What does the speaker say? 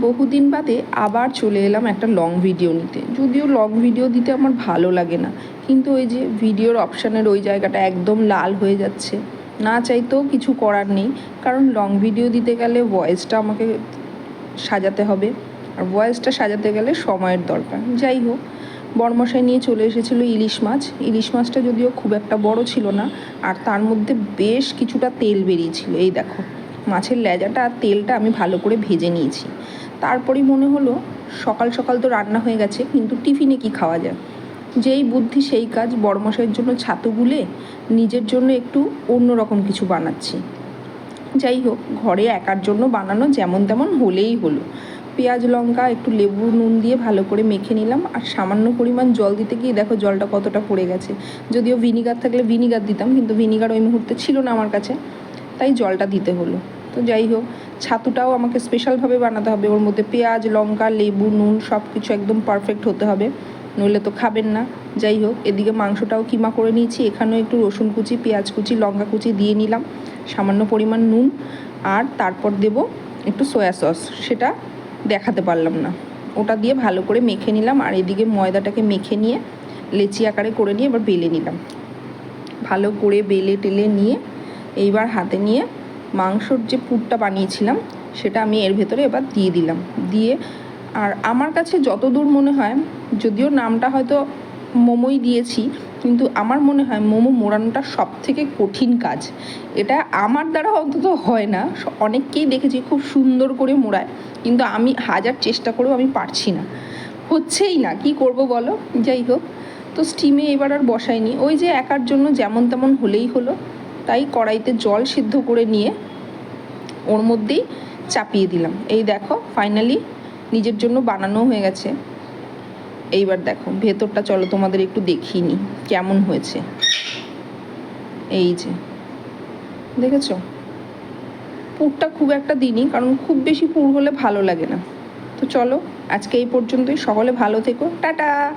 বহুদিন বাদে আবার চলে এলাম একটা লং ভিডিও নিতে। যদিও লং ভিডিও দিতে আমার ভালো লাগে না, কিন্তু ওই যে ভিডিওর অপশানের ওই জায়গাটা একদম লাল হয়ে যাচ্ছে। না চাইতেও কিছু করার নেই, কারণ লং ভিডিও দিতে গেলে ভয়েসটা আমাকে সাজাতে হবে, আর ভয়েসটা সাজাতে গেলে সময়ের দরকার। যাই হোক বড়মশাই নিয়ে চলে এসেছিল ইলিশ মাছ। ইলিশ মাছটা যদিও খুব একটা বড় ছিল না, আর তার মধ্যে বেশ কিছুটা তেল বেরিয়েছিল। এই দেখো, মাছের লেজাটা আর তেলটা আমি ভালো করে ভেজে নিয়েছি। তারপরেই মনে হলো, সকাল সকাল তো রান্না হয়ে গেছে, কিন্তু টিফিনে কি খাওয়া যায়? যেই বুদ্ধি সেই কাজ বড়মশাইয়ের জন্য ছাতু গুলে নিজের জন্য একটু অন্যরকম কিছু বানাচ্ছি। যাই হোক, ঘরে একার জন্য বানানো যেমন তেমন হলেই হলো। পেঁয়াজ, লঙ্কা, একটু লেবু, নুন দিয়ে ভালো করে মেখে নিলাম, আর সামান্য পরিমাণ জল দিতে গিয়ে দেখো জলটা কতটা পড়ে গেছে। যদিও ভিনিগার থাকলে ভিনিগার দিতাম, কিন্তু ভিনিগার ওই মুহূর্তে ছিল না আমার কাছে, তাই জলটা দিতে হলো। তো যাই হোক ছাতুটাও আমাকে স্পেশালভাবে বানাতে হবে। ওর মধ্যে পেঁয়াজ, লঙ্কা, লেবু, নুন সব কিছু একদম পারফেক্ট হতে হবে। নইলে তো খাবেন না। যাই হোক, এদিকে মাংসটাও কিমা করে নিয়েছি। এখানেও একটু রসুন কুচি, পেঁয়াজ কুচি, লঙ্কা কুচি দিয়ে নিলাম। সামান্য পরিমাণ নুন। আর তারপর দেব একটু সয়া সস সেটা দেখাতে পারলাম না। ওটা দিয়ে ভালো করে মেখে নিলাম। আর এদিকে ময়দাটাকে মেখে নিয়ে লেচি আকারে করে নিয়ে এবার বেলে নিলাম। ভালো করে বেলে টেলে নিয়ে এইবার হাতে নিয়ে মাংসর যে পুরটা বানিয়েছিলাম, সেটা আমি এর ভেতরে এবার দিয়ে দিলাম। দিয়ে আর আমার কাছে যতদূর মনে হয়, যদিও নামটা হয়তো মোমোই দিয়েছি, কিন্তু আমার মনে হয় মোমো মোড়ানোটা সব থেকে কঠিন কাজ। এটা আমার দ্বারা অন্তত হয় না। অনেককেই দেখেছি খুব সুন্দর করে মোড়ায়, কিন্তু আমি হাজার চেষ্টা করেও আমি পারছি না। হচ্ছেই না, কি করব বলো? যাই হোক। তো স্টিমে এবার আর বসাইনি। ওই যে একার জন্য যেমন তেমন হলেই হলো। তাই কড়াইতে জল সিদ্ধ করে নিয়ে ওর মধ্যেই চাপিয়ে দিলাম। এই দেখো ফাইনালি নিজের জন্য বানানো হয়ে গেছে। এইবার দেখো, ভেতরটা চলো তোমাদের একটু দেখিয়ে নিই, কেমন হয়েছে। এই যে, দেখেছ? পুরটা খুব একটা দিনই কারণ খুব বেশি পুর হলে ভালো লাগে না। তো চলো, আজকে এই পর্যন্তই। সকলে ভালো থেকো। টাটা!